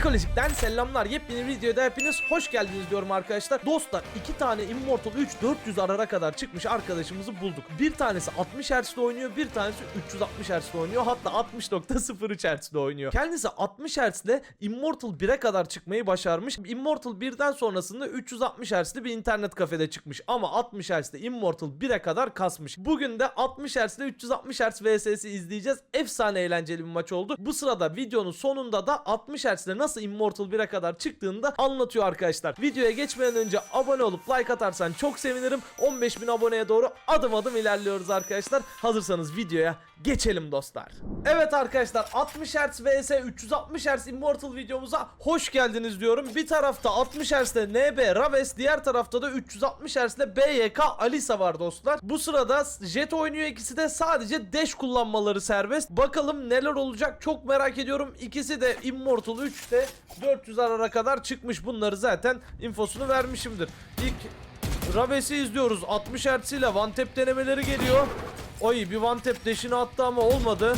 Psikolojikten selamlar. Yepyeni videoda hepiniz hoş geldiniz diyorum arkadaşlar. Dostlar iki tane Immortal 3 400 arara kadar çıkmış arkadaşımızı bulduk. Bir tanesi 60 Hz'de oynuyor, bir tanesi 360 Hz'de oynuyor. Hatta 60.03 Hz'de oynuyor. Kendisi 60 Hz'de Immortal 1'e kadar çıkmayı başarmış. Immortal 1'den sonrasında 360 Hz'de bir internet kafede çıkmış. Ama 60 Hz'de Immortal 1'e kadar kasmış. Bugün de 60 Hz'de 360 Hz vs'si izleyeceğiz. Efsane eğlenceli bir maç oldu. Bu sırada videonun sonunda da 60 Hz'de nasıl Immortal 1'e kadar çıktığını da anlatıyor arkadaşlar. Videoya geçmeden önce abone olup like atarsan çok sevinirim. 15.000 aboneye doğru adım adım ilerliyoruz arkadaşlar. Hazırsanız videoya geçelim dostlar. Evet arkadaşlar 60 Hz vs 360 Hz Immortal videomuza hoş geldiniz diyorum. Bir tarafta 60 Hz'de NB Raves, diğer tarafta da 360 Hz'de BYK Alisa var dostlar. Bu sırada Jet oynuyor ikisi de sadece dash kullanmaları serbest. Bakalım neler olacak çok merak ediyorum. İkisi de Immortal 3'te 400 arara kadar çıkmış. Bunları zaten infosunu vermişimdir. İlk Raves'i izliyoruz. 60 Hz ile one tap denemeleri geliyor. Oy bir one tap dash'ini attı ama olmadı.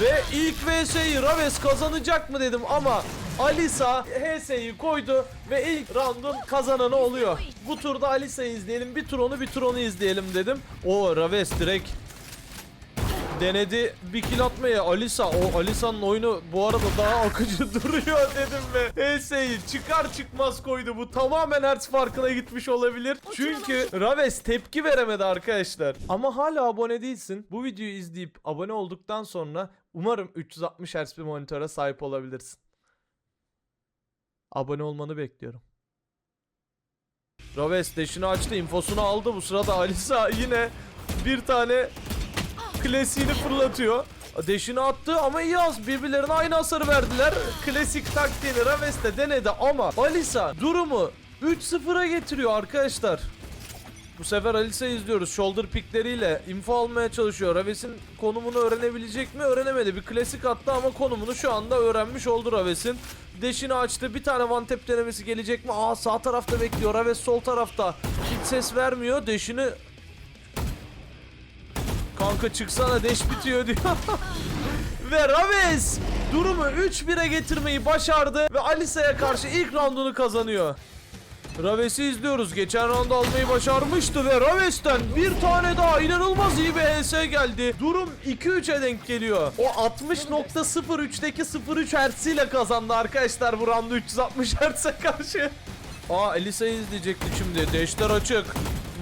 Ve ilk VS'yi Raves kazanacak mı dedim ama Alisa HS'yi koydu ve ilk round'un kazananı oluyor. Bu turda Alisa'yı izleyelim. Bir tur onu bir tur onu izleyelim dedim. O Raves direkt denedi bir kill atmaya. Alisa o Alisa'nın oyunu bu arada daha akıcı duruyor dedim ve HS'yi çıkar çıkmaz koydu. Bu tamamen hertz farkına gitmiş olabilir. Çünkü Raves tepki veremedi arkadaşlar. Ama hala abone değilsin. Bu videoyu izleyip abone olduktan sonra umarım 360 Hz bir monitöre sahip olabilirsin. Abone olmanı bekliyorum. Raves deşini açtı infosunu aldı. Bu sırada Alisa yine bir tane klasiğini fırlatıyor. Deşini attı ama iyi az birbirlerine aynı hasarı verdiler. Klasik taktiğini Raves de denedi ama Alisa durumu 3-0'a getiriyor arkadaşlar. Bu sefer Alisa'yı izliyoruz. Shoulder pickleriyle info almaya çalışıyor. Raves'in konumunu öğrenebilecek mi? Öğrenemedi. Bir klasik attı ama konumunu şu anda öğrenmiş oldu Raves'in. Deşini açtı. Bir tane one tap denemesi gelecek mi? Aa sağ tarafta bekliyor. Raves sol tarafta. Hiç ses vermiyor. Deşini Kanka çıksana deş bitiyor diyor. ve Raves durumu 3-1'e getirmeyi başardı ve Alisa'ya karşı ilk roundunu kazanıyor. Raves'i izliyoruz. Geçen round almayı başarmıştı ve Raves'ten bir tane daha inanılmaz iyi bir HS geldi. Durum 2-3'e denk geliyor. O 60.03'teki 03 Hz ile kazandı arkadaşlar bu roundu 360 Hz'e karşı. Aa Elisa'yı izleyecektik şimdi. Deşler açık.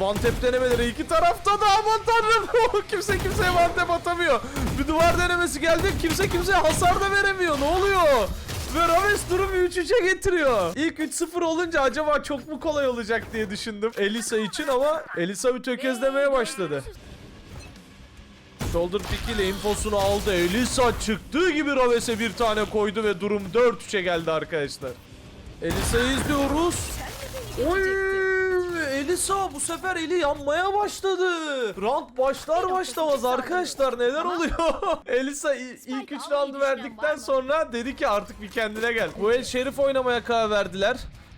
One tap denemeleri iki tarafta da aman tanrım. kimse kimseye one tap atamıyor. Bir duvar denemesi geldi. Kimse kimseye hasar da veremiyor. Ne oluyor? Ve Raves durumu 3-3'e getiriyor. İlk 3-0 olunca acaba çok mu kolay olacak diye düşündüm Elisa için ama Elisa bir tökezlemeye başladı. Shoulder pick ile infosunu aldı. Elisa çıktığı gibi Raves'e bir tane koydu ve durum 4-3'e geldi arkadaşlar. Elisa'yı izliyoruz. Oy! Elisa bu sefer eli yanmaya başladı. Round başlar başlamaz arkadaşlar neler oluyor? Elisa ilk 3 roundu verdikten sonra dedi ki artık bir kendine gel. Bu el Şerif oynamaya karar verdiler.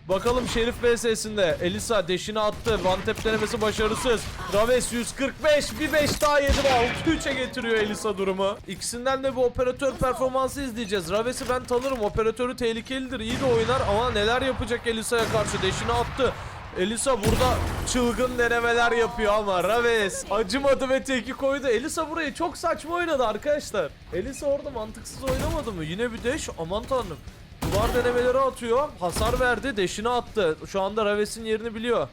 Bakalım Şerif vs'sinde Elisa deşini attı. One tap denemesi başarısız. Raves 145 bir 5 daha yedi ve 6-3'e getiriyor Elisa durumu. İkisinden de bu operatör performansı izleyeceğiz. Raves'i ben tanırım. Operatörü tehlikelidir. iyi de oynar ama neler yapacak Elisa'ya karşı deşini attı. Elisa burada çılgın denemeler yapıyor ama Raves acımadı ve teki koydu. Elisa burayı çok saçma oynadı arkadaşlar. Elisa orada mantıksız oynamadı mı? Yine bir deş aman tanrım. Duvar denemeleri atıyor. Hasar verdi. Deşini attı. Şu anda Raves'in yerini biliyor.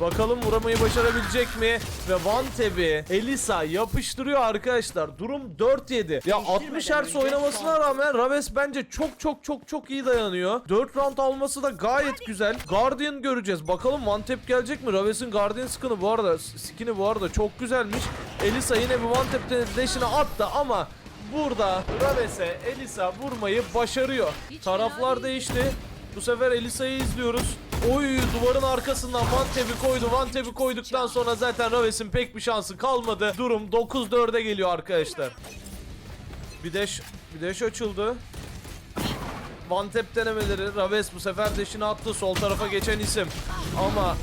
Bakalım vuramayı başarabilecek mi? Ve Van Tebi Elisa yapıştırıyor arkadaşlar. Durum 4-7. Ya 60 Hz oynamasına rağmen Raves bence çok çok çok çok iyi dayanıyor. 4 round alması da gayet güzel. Guardian göreceğiz. Bakalım Tap gelecek mi? Raves'in Guardian skin'i bu arada skin'i bu arada çok güzelmiş. Elisa yine bir One Tap dash'ini attı ama burada Raves'e Elisa vurmayı başarıyor. Taraflar değişti. Bu sefer Elisa'yı izliyoruz. Oy duvarın arkasından Van Tep'i koydu. Van Tep'i koyduktan sonra zaten Raves'in pek bir şansı kalmadı. Durum 9-4'e geliyor arkadaşlar. Bir deş, bir deş açıldı. Van Tep denemeleri. Raves bu sefer deşini attı. Sol tarafa geçen isim. Ama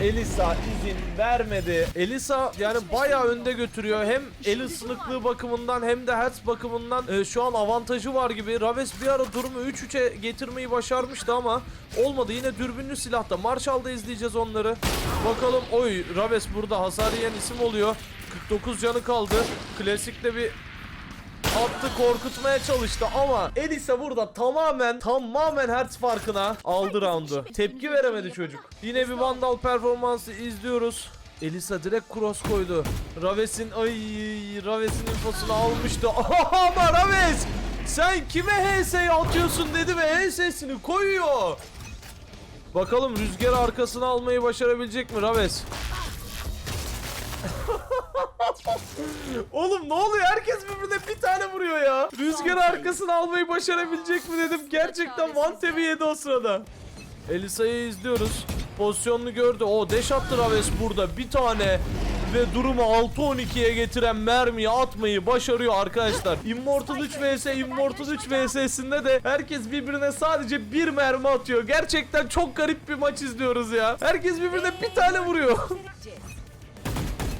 Elisa izin vermedi. Elisa yani bayağı önde götürüyor. Hem el ısınıklığı bakımından hem de hertz bakımından e, şu an avantajı var gibi. Raves bir ara durumu 3-3'e getirmeyi başarmıştı ama olmadı. Yine dürbünlü silahta. Marshall'da izleyeceğiz onları. Bakalım oy Raves burada hasar yiyen isim oluyor. 49 canı kaldı. Klasikle bir attı korkutmaya çalıştı ama Elisa burada tamamen tamamen hertz farkına aldı roundu. Tepki veremedi çocuk. Yine bir Vandal performansı izliyoruz. Elisa direkt cross koydu. Raves'in ay Raves'in infosunu almıştı. ama Raves sen kime HS'yi atıyorsun dedi ve HS'sini koyuyor. Bakalım rüzgar arkasına almayı başarabilecek mi Raves? Oğlum ne oluyor? Herkes birbirine bir tane vuruyor ya. Rüzgar arkasını almayı başarabilecek mi dedim. Gerçekten one tabi yedi o sırada. Elisa'yı izliyoruz. Pozisyonunu gördü. O deş attı Raves burada. Bir tane ve durumu 6-12'ye getiren mermiyi atmayı başarıyor arkadaşlar. Immortal 3 vs Immortal 3 vs'sinde de herkes birbirine sadece bir mermi atıyor. Gerçekten çok garip bir maç izliyoruz ya. Herkes birbirine bir tane vuruyor.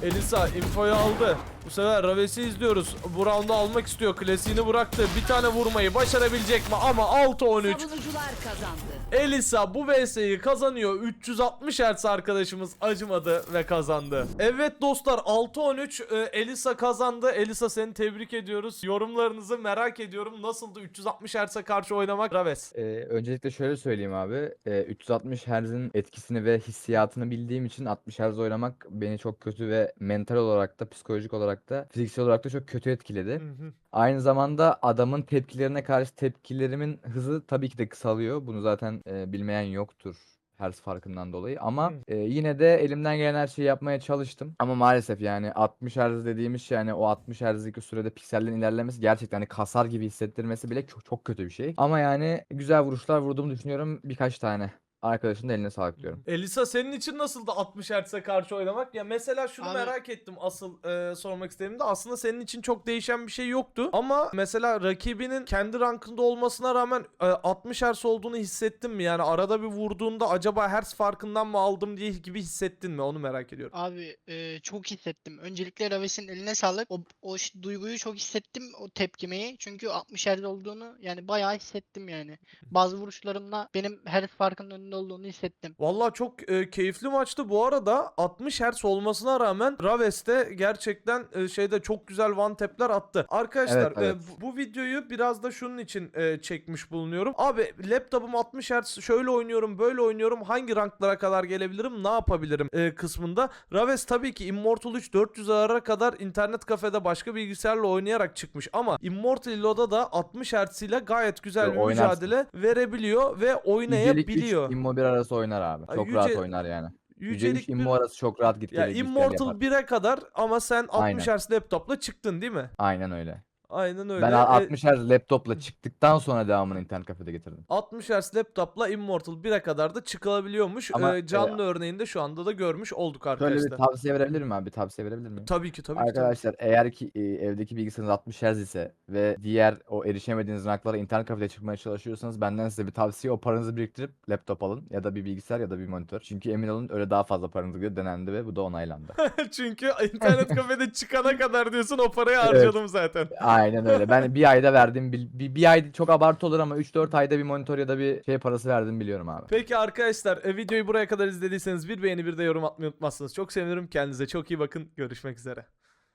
Elisa infoyu aldı. Bu sefer Raves'i izliyoruz. Bu roundu almak istiyor. Klasiğini bıraktı. Bir tane vurmayı başarabilecek mi? Ama 6-13. Savunucular kazandı. Elisa bu VS'yi kazanıyor. 360 Hz arkadaşımız acımadı ve kazandı. Evet dostlar 6-13 e, Elisa kazandı. Elisa seni tebrik ediyoruz. Yorumlarınızı merak ediyorum. Nasıldı 360 Hz'e karşı oynamak Raves? Ee, öncelikle şöyle söyleyeyim abi. Ee, 360 Hz'in etkisini ve hissiyatını bildiğim için 60 Hz oynamak beni çok kötü ve mental olarak da psikolojik olarak da fiziksel olarak da çok kötü etkiledi. Hı hı. Aynı zamanda adamın tepkilerine karşı tepkilerimin hızı tabii ki de kısalıyor. Bunu zaten e, bilmeyen yoktur hertz farkından dolayı ama Hı. e, yine de elimden gelen her şeyi yapmaya çalıştım. Ama maalesef yani 60 Hz dediğimiz şey yani o 60 Hz'lik sürede piksellerin ilerlemesi gerçekten hani kasar gibi hissettirmesi bile çok, çok kötü bir şey. Ama yani güzel vuruşlar vurduğumu düşünüyorum birkaç tane. Arkadaşın da eline sağlık diyorum. Elisa senin için nasıldı 60 Hz'e karşı oynamak? Ya mesela şunu Abi- merak ettim asıl e, sormak istediğimde aslında senin için çok değişen bir şey yoktu. Ama mesela rakibinin kendi rankında olmasına rağmen e, 60 Hz olduğunu hissettin mi? Yani arada bir vurduğunda acaba Hz farkından mı aldım diye gibi hissettin mi? Onu merak ediyorum. Abi e, çok hissettim. Öncelikle Raves'in eline sağlık. O, o ş- duyguyu çok hissettim. O tepkimeyi. Çünkü 60 Hz olduğunu yani bayağı hissettim yani. Bazı vuruşlarımda benim Hz farkının önünde olduğunu hissettim. Vallahi çok e, keyifli maçtı. Bu arada 60 Hz olmasına rağmen Raves de gerçekten e, şeyde çok güzel one tap'ler attı. Arkadaşlar Evet, evet. e, bu, bu videoyu biraz da şunun için e, çekmiş bulunuyorum. Abi laptopum 60 Hz şöyle oynuyorum böyle oynuyorum hangi ranklara kadar gelebilirim ne yapabilirim e, kısmında. Raves tabii ki Immortal 3 400 ara kadar internet kafede başka bilgisayarla oynayarak çıkmış ama Immortal Lo'da da 60 Hz ile gayet güzel bir oynarsın. mücadele verebiliyor ve Yücelik 3 oynayabiliyor. İmmo 1 arası oynar abi. Ay, Çok yüce- rahat oynar yani. Yücelik bir- immo arası çok rahat git Ya Immortal yapar. 1'e kadar ama sen 60 Aynen. Hz laptopla çıktın değil mi? Aynen öyle. Aynen öyle. Ben E, 60 Hz laptopla çıktıktan sonra devamını internet kafede getirdim. 60 Hz laptopla Immortal 1'e kadar da çıkılabiliyormuş. Ama, Ee, canlı örneğinde şu anda da görmüş olduk Şöyle arkadaşlar. bir tavsiye verebilir miyim abi? Bir tavsiye verebilir miyim? Tabii ki tabii ki. tabii. Arkadaşlar eğer ki e, evdeki bilgisayarınız 60 Hz ise ve diğer o erişemediğiniz ranklara internet kafede çıkmaya çalışıyorsanız benden size bir tavsiye o paranızı biriktirip laptop alın ya da bir bilgisayar ya da bir monitör. Çünkü emin olun öyle daha fazla paranız gidiyor denendi ve bu da onaylandı. Çünkü internet kafede çıkana kadar diyorsun o parayı harcadım zaten. Aynen öyle. Ben bir ayda verdim. Bir, bir, bir ay çok abartı olur ama 3-4 ayda bir monitör ya da bir şey parası verdim biliyorum abi. Peki arkadaşlar e, videoyu buraya kadar izlediyseniz bir beğeni bir de yorum atmayı unutmazsınız. Çok sevinirim kendinize çok iyi bakın. Görüşmek üzere.